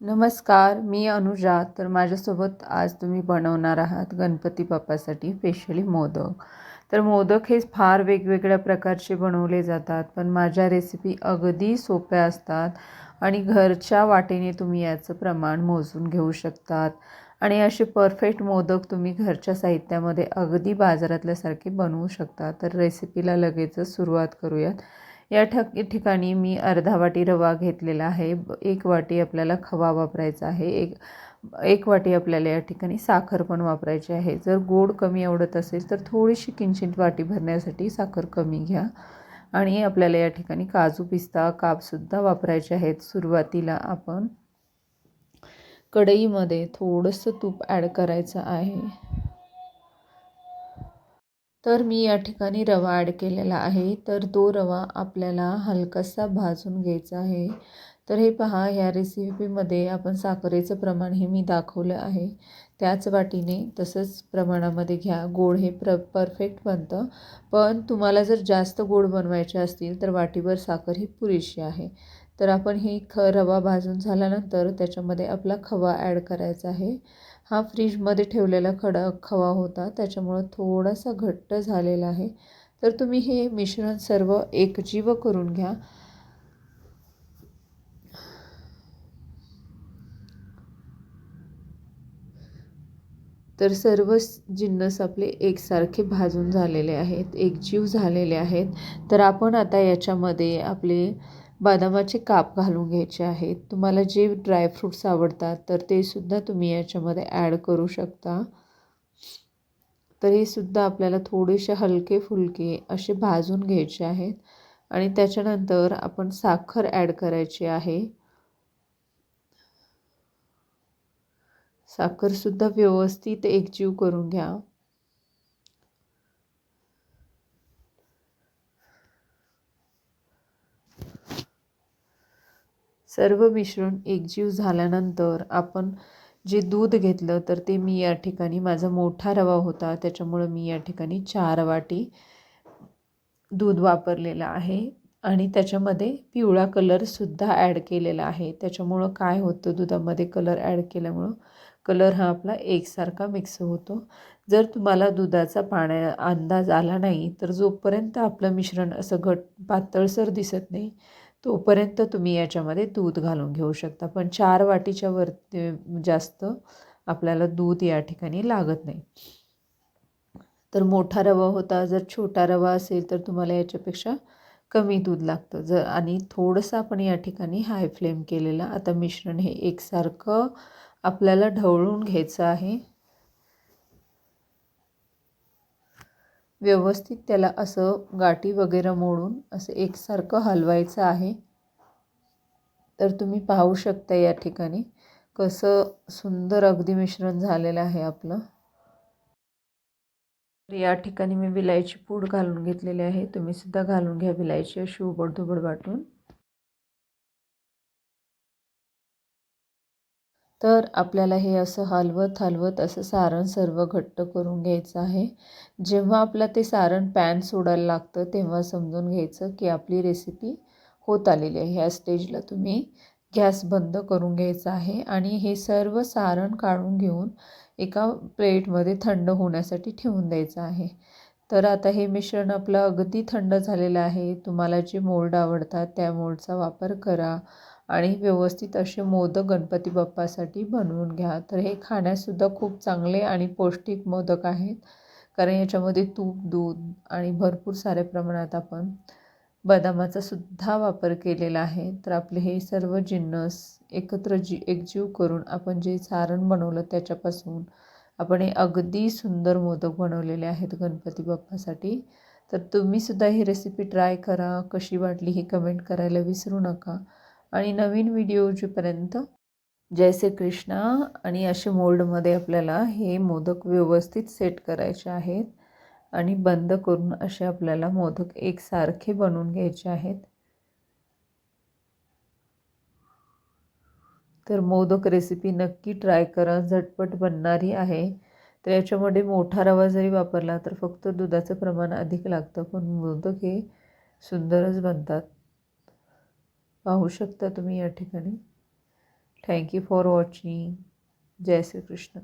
नमस्कार मी अनुजा. तर माझ्यासोबत आज तुम्ही बनवणार आहात गणपती बाप्पासाठी स्पेशली मोदक. तर मोदक हे फार वेगवेगळ्या प्रकारचे बनवले जातात पण माझ्या रेसिपी अगदी सोप्या असतात आणि घरच्या वाटेने तुम्ही याचं प्रमाण मोजून घेऊ शकतात. आणि असे परफेक्ट मोदक तुम्ही घरच्या साहित्यामध्ये अगदी बाजारातल्यासारखे बनवू शकता. तर रेसिपीला लगेचच सुरुवात करूयात. या ठक ठिकाणी मी अर्धा वाटी रवा घेतलेला आहे. एक वाटी आपल्याला खवा वापरायचा आहे. एक एक वाटी आपल्याला या ठिकाणी साखर पण वापरायची आहे. जर गोड कमी आवडत असेल तर थोडीशी किंचित वाटी भरण्यासाठी साखर कमी घ्या. आणि आपल्याला या ठिकाणी काजू पिस्ता कापसुद्धा वापरायचे आहेत. सुरुवातीला आपण कढईमध्ये थोडंसं तूप ॲड करायचं आहे. तर मी या ठिकाणी रवा ॲड केलेला आहे. तर तो रवा आपल्याला हलकासा भाजून घ्यायचा आहे. तर हे पहा ह्या रेसिपीमध्ये आपण साखरेचं प्रमाण हे मी दाखवलं आहे. त्याच वाटीने तसंच प्रमाणामध्ये घ्या. गोड हे प्र परफेक्ट बनतं. पण तुम्हाला जर जास्त गोड बनवायचे असतील तर वाटीभर साखर ही पुरेशी आहे. तर आपण हे ख रवा भाजून झाल्यानंतर त्याच्यामध्ये आपला खवा ॲड करायचा आहे. हा फ्रीजमध्ये ठेवलेला खडा खवा होता. त्याच्यामुळं थोडासा घट्ट झालेला आहे. तर तुम्ही हे मिश्रण सर्व एकजीव करून घ्या. तर सर्व जिन्नस आपले एकसारखे भाजून झालेले आहेत एकजीव झालेले आहेत. तर आपण आता याच्यामध्ये आपले बदामाचे काप घालून घ्यायचे आहेत. तुम्हाला जे ड्रायफ्रूट्स आवडतात तर ते सुद्धा तुम्ही याच्यामध्ये ॲड करू शकता. तर हे सुद्धा आपल्याला थोडेसे हलके फुलके असे भाजून घ्यायचे आहेत. आणि त्याच्यानंतर आपण साखर ॲड करायची आहे. साखरसुद्धा व्यवस्थित एकजीव करून घ्या. सर्व मिश्रण एकजीव झाल्यानंतर आपण जे दूध घेतलं तर ते मी या ठिकाणी माझा मोठा रवा होता. त्याच्यामुळं मी या ठिकाणी चार वाटी दूध वापरलेलं आहे. आणि त्याच्यामध्ये पिवळा कलरसुद्धा ॲड केलेला आहे. त्याच्यामुळं काय होतं दुधामध्ये कलर ॲड केल्यामुळं कलर हा आपला एकसारखा मिक्स होतो. जर तुम्हाला दुधाचा पाण्या अंदाज आला नाही तर जोपर्यंत आपलं मिश्रण असं घट पातळसर दिसत नाही तोपर्यंत तुम्ही याच्यामध्ये दूध घालून घेऊ शकता. पण चार वाटीच्या वरती जास्त आपल्याला दूध या ठिकाणी लागत नाही. तर मोठा रवा होता जर छोटा रवा असेल तर तुम्हाला याच्यापेक्षा कमी दूध लागतं. जर आणि थोडंसं आपण या ठिकाणी हाय फ्लेम केलेला आता मिश्रण हे एकसारखं आपल्याला ढवळून घ्यायचं आहे. व्यवस्थित त्याला असं गाठी वगैरे मोडून असं एकसारखं हलवायचं आहे. तर तुम्ही पाहू शकता या ठिकाणी कसं सुंदर अगदी मिश्रण झालेलं आहे आपलं. तर या ठिकाणी मी विलायची पूड घालून घेतलेली आहे. तुम्ही सुद्धा घालून घ्या विलायची अशी उबड वाटून. तर आपल्याला हे असं हलवत हलवत असं सारण सर्व घट्ट करून घ्यायचं आहे. जेव्हा आपलं ते सारण पॅन सोडायला लागतं तेव्हा समजून घ्यायचं की आपली रेसिपी होत आलेली आहे. ह्या स्टेजला तुम्ही गॅस बंद करून घ्यायचा आहे आणि हे सर्व सारण काढून घेऊन एका प्लेटमध्ये थंड होण्यासाठी ठेवून द्यायचं आहे. तर आता हे मिश्रण आपलं अगदी थंड झालेलं आहे. तुम्हाला जे मोल्ड आवडतात त्या मोल्डचा वापर करा. आणि व्यवस्थित असे मोदक गणपती बाप्पासाठी बनवून घ्या. तर हे खाण्यासुद्धा खूप चांगले आणि पौष्टिक मोदक आहेत. कारण याच्यामध्ये तूप दूध आणि भरपूर साऱ्या प्रमाणात आपण बदामाचा सुद्धा वापर केलेला आहे. तर आपले हे सर्व जिन्नस एकत्र जी एकजीव करून आपण जे सारण बनवलं त्याच्यापासून आपण हे अगदी सुंदर मोदक बनवलेले आहेत गणपती बाप्पासाठी. तर तुम्हीसुद्धा ही रेसिपी ट्राय करा. कशी वाटली ही कमेंट करायला विसरू नका. आणि नवीन व्हिडिओजीपर्यंत जय श्री कृष्णा आणि असे मोल्डमध्ये आपल्याला हे मोदक व्यवस्थित सेट करायचे आहेत आणि बंद करून असे आपल्याला मोदक एकसारखे बनवून घ्यायचे आहेत. तर मोदक रेसिपी नक्की ट्राय करा झटपट बनणारी आहे. तर याच्यामध्ये मोठा रवा जरी वापरला तर फक्त दुधाचं प्रमाण अधिक लागतं पण मोदक हे सुंदरच बनतात. पाहू शकता तुम्ही या ठिकाणी. थँक्यू फॉर वॉचिंग जय श्रीकृष्ण.